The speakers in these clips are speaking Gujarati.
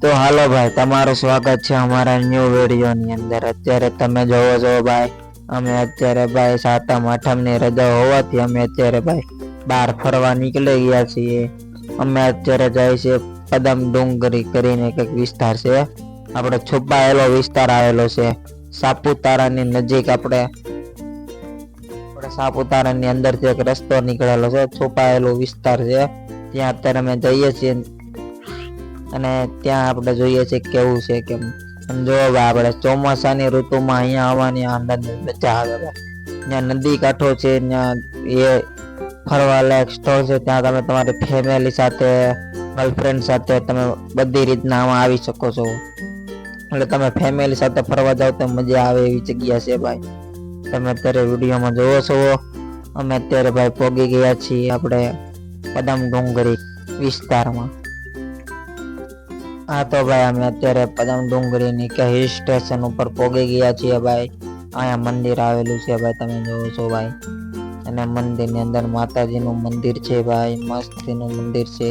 તો હાલો ભાઈ, તમારું સ્વાગત છે અમારા ન્યૂ વિડીયોની અંદર. અત્યારે તમે જોવો છો ભાઈ, અમે અત્યારે ભાઈ સાતમ, આઠમની રજા હોવાથી અમે અત્યારે ભાઈ બહાર ફરવા નીકળી ગયા છીએ. અમે અત્યારે જાય છે પદમ ડુંગરી કરીને કંઈક વિસ્તાર છે. આપણે છુપાયેલો વિસ્તાર આવેલો છે. સાપુતારાની નજીક આપણે આપણે સાપુતારાની અંદરથી એક રસ્તો નીકળેલો છે. છુપાયેલો વિસ્તાર છે. ત્યાં અત્યારે અમે જઈએ છીએ. અને ત્યાં આપણે જોઈએ છે કેવું છે કેમ. જો આપણે ચોમાસાની ઋતુમાં અહીંયા આવવાની આનંદ મજા આવે ત્યાં નદી કાંઠો છે, ત્યાં એ ફરવા લાયક સ્થળ છે, ત્યાં તમે તમારી ફેમિલી સાથે ગર્લફ્રેન્ડ સાથે તમે બધી રીતના આમાં આવી શકો છો. એટલે તમે ફેમિલી સાથે ફરવા જાઓ તો મજા આવે એવી જગ્યા છે ભાઈ. તમે અત્યારે વિડીયોમાં જોવો છો. અમે અત્યારે ભાઈ પોગી ગયા છીએ આપણે પદમ ડુંગરી વિસ્તારમાં. હા તો ભાઈ અમે અત્યારે પદમ ડુંગરીની કે હિલ સ્ટેશન ઉપર પોગી ગયા છીએ ભાઈ. અહીંયા મંદિર આવેલું છે ભાઈ, તમે જોવો છો ભાઈ. અને મંદિરની અંદર માતાજીનું મંદિર છે ભાઈ, મસ્તીનું મંદિર છે.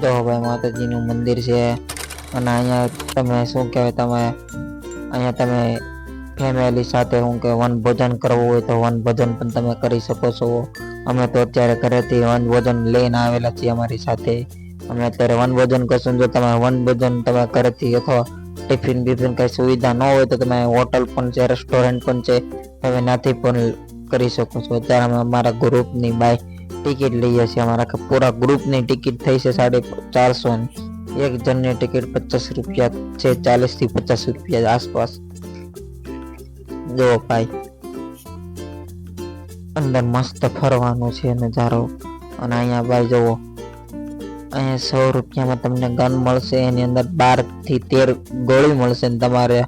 જો ભાઈ માતાજીનું મંદિર છે. અને અહીંયા તમે શું કહેવાય, તમે અહીંયા તમે ફેમિલી સાથે શું કે વન ભોજન કરવું હોય તો વન ભોજન પણ તમે કરી શકો છો. અમે તો અત્યારે ઘરેથી વનભોજન લઈને આવેલા છીએ અમારી સાથે. અમે અત્યારે વનભોજન કરશું. જો તમે વન ભોજન તમે ઘરેથી અથવા ટિફિન બિફિન કઈ સુવિધા ન હોય તો તમે હોટલ પણ છે, રેસ્ટોરન્ટ પણ છે, તમે ત્યાંથી પણ કરી શકો છો. અત્યારે અમે અમારા ગ્રુપની બાય ટિકિટ લઈએ છીએ. અમારા પૂરા ગ્રુપની ટિકિટ થઈ છે સાડી ચારસોની એક જણની ટિકિટ પચાસ રૂપિયા છે ચાલીસથી પચાસ રૂપિયા આસપાસ. જો ભાઈ. અંદર મસ્ત ફરવાનું છે નજારો. અને અહીંયા ભાઈ જુઓ. અહીંયા સો રૂપિયામાં તમને ગન મળશે. એની અંદર બારથી તેર ગોળી મળશે ને તમારે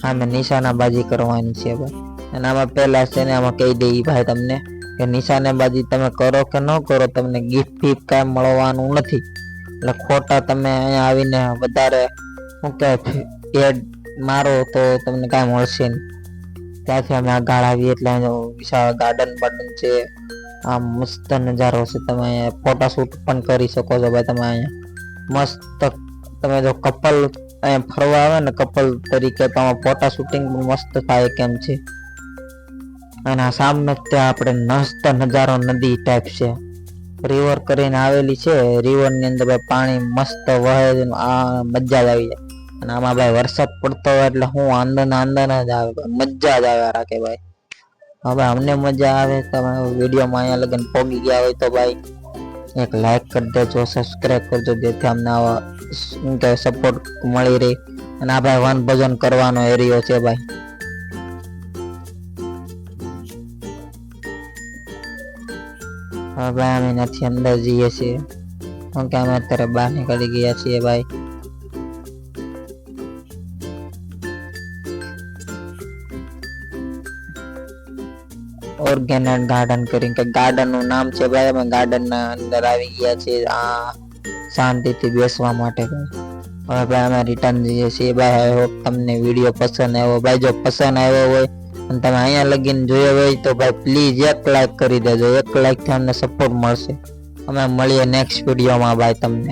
સામે નિશાનાબાજી કરવાની છે ભાઈ. અને આમાં પહેલા છે ને આમાં કહી દઈ ભાઈ તમને કે નિશાનેબાજી તમે કરો કે ન કરો તમને ગિફ્ટ ફિફ્ટ કાંઈ મળવાનું નથી. એટલે ખોટા તમે અહીંયા આવીને વધારે, શું કહેવાય એડ મારો તો તમને કાંઈ મળશે નહીં. ત્યાંથી અમે આગળ આવીએ એટલે વિશાળ ગાર્ડન બાર્ડન છે. આમ મસ્ત નજારો છે. તમે અહીંયા ફોટોશૂટ પણ કરી શકો છો ભાઈ તમે અહીંયા. મસ્ત તમે જો કપલ અહીંયા ફરવા આવે ને કપલ તરીકે તો આમાં ફોટા શૂટિંગ મસ્ત થાય કેમ છે. અને આ સામે ત્યાં આપણે મસ્ત નજારો નદી ટાઈપ છે. રિવર કરીને આવેલી છે. રિવરની અંદર પાણી મસ્ત વહે આ મજા જ આવી જાય. અને આમાં ભાઈ વરસાદ પડતો હોય એટલે હું આંદન આંદન જ આવે મજા જ આવે રાખે ભાઈ. હવે અમને મજા આવે, તમે વિડીયોમાં અહીંયા લગન પોગી ગયા હોય તો ભાઈ એક લાઈક કરી દેજો સબસ્ક્રાઈબ કરજો જેથી અમને આવા શું કહેવાય સપોર્ટ મળી રહે. અને આ ભાઈ વન ભજન કરવાનો એરિયો છે ભાઈ. હવે અમે નથી અંદર જઈએ છીએ. કેમ કે અમે અત્યારે બહાર નીકળી ગયા છીએ ભાઈ. ઓર્ગેનિક ગાર્ડન કરીને કે ગાર્ડનનું નામ છે ભાઈ, અમે ગાર્ડન ના અંદર આવી ગયા છીએ, આ શાંતિથી બેસવા માટે. હવે ભાઈ, અમે રિટર્ન જઈએ છીએ. ભાઈ આઈ હોપ તમને વીડિયો પસંદ આવ્યો. ભાઈ, જો પસંદ આવ્યો હોય અને તમે અહીંયા લગીને જોયો હોય તો ભાઈ પ્લીઝ એક લાઈક કરી દેજો. એક લાઈકથી અમને સપોર્ટ મળશે. અમે મળીએ નેક્સ્ટ વિડીયોમાં ભાઈ, તમને.